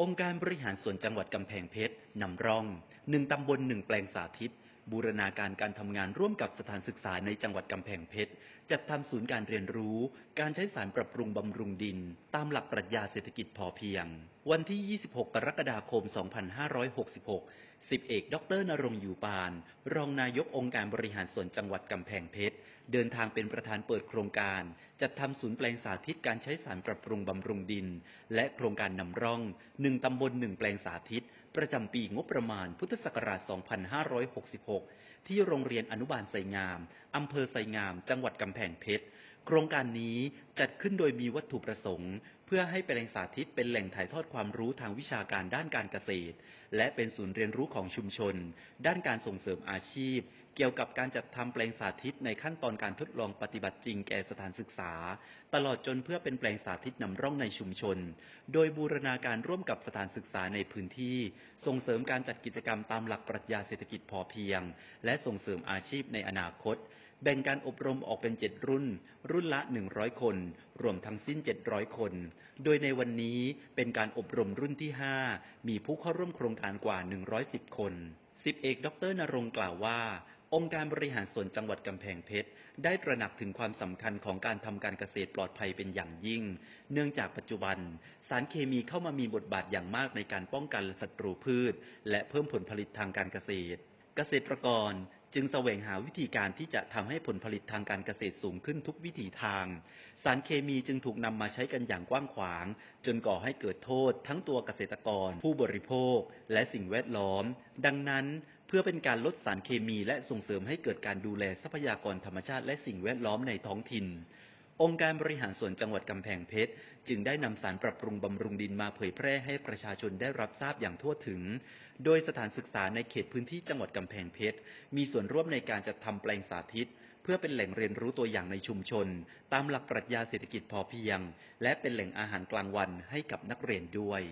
องค์การบริหารส่วนจังหวัดกำแพงเพชรนำร่องหนึ่งตำบลหนึ่งแปลงสาธิต บูรณาการการทำงานร่วมกับสถานศึกษาในจังหวัดกำแพงเพชร จัดทำศูนย์การเรียนรู้ การใช้สารปรับปรุงบำรุงดิน ตามหลักปรัชญาเศรษฐกิจพอเพียง วันที่ 26 กรกฎาคม 2566 สิบเอก ดรนรงค์อยู่ปาน รองนายกองค์การบริหารส่วนจังหวัดกำแพงเพชร เดินทางเป็นประธานเปิดโครงการ จัดทำศูนย์แปลงสาธิตการใช้สารปรับปรุงบำรุงดิน และโครงการนำร่องหนึ่งตำบลหนึ่งแปลงสาธิต ประจำปีงบประมาณพุทธศักราช 2566ที่โรงเรียนอนุบาลไสงาม อำเภอไสงาม จังหวัดกำแพงเพชร โครงการนี้จัดขึ้นโดยมีวัตถุประสงค์ เพื่อให้เป็นแหล่งสาธิตเป็นแหล่งถ่ายทอดความรู้ทางวิชาการด้านการเกษตร และเป็นศูนย์เรียนรู้ของชุมชน ด้านการส่งเสริมอาชีพเกี่ยวกับการจัดทำแปลงสาธิตในขั้นตอนการทดลองปฏิบัติจริงแก่สถานศึกษา ตลอดจนเพื่อเป็นแปลงสาธิตนำร่องในชุมชน โดยบูรณาการร่วมกับสถานศึกษาในพื้นที่ ส่งเสริมการจัดกิจกรรมตามหลักปรัชญาเศรษฐกิจพอเพียง และส่งเสริมอาชีพในอนาคต แบ่งการอบรมออกเป็น 7 รุ่น รุ่นละ 100 คน รวมทั้งสิ้น 700 คน โดยในวันนี้เป็นการอบรมรุ่นที่ 5 มีผู้เข้าร่วมโครงการกว่า 110 คนสิบเอกดรนรงกล่าวว่า องค์การบริหารส่วนจังหวัดกำแพงเพชร ได้ตระหนักถึงความสำคัญของการทำการเกษตรปลอดภัยเป็นอย่างยิ่ง เนื่องจากปัจจุบัน สารเคมีเข้ามามีบทบาทอย่างมากในการป้องกันศัตรูพืช และเพิ่มผลผลิตทางการเกษตร เกษตรกรจึงแสวงหาวิธีการที่จะทำให้ผลผลิตทางการเกษตรสูงขึ้นทุกวิถีทาง สารเคมีจึงถูกนำมาใช้กันอย่างกว้างขวาง จนก่อให้เกิดโทษทั้งตัวเกษตรกร ผู้บริโภค และสิ่งแวดล้อม ดังนั้น เพื่อเป็นการลดสารเคมีและส่งเสริมให้เกิดการดูแลทรัพยากรธรรมชาติและสิ่งแวดล้อมในท้องถิ่น องค์การบริหารส่วนจังหวัดกำแพงเพชร จึงได้นำสารปรับปรุงบำรุงดินมาเผยแพร่ให้ประชาชนได้รับทราบอย่างทั่วถึง โดยสถานศึกษาในเขตพื้นที่จังหวัดกำแพงเพชร มีส่วนร่วมในการจัดทำแปลงสาธิตเพื่อเป็นแหล่งเรียนรู้ตัวอย่างในชุมชน ตามหลักปรัชญาเศรษฐกิจพอเพียง และเป็นแหล่งอาหารกลางวันให้กับนักเรียนด้วย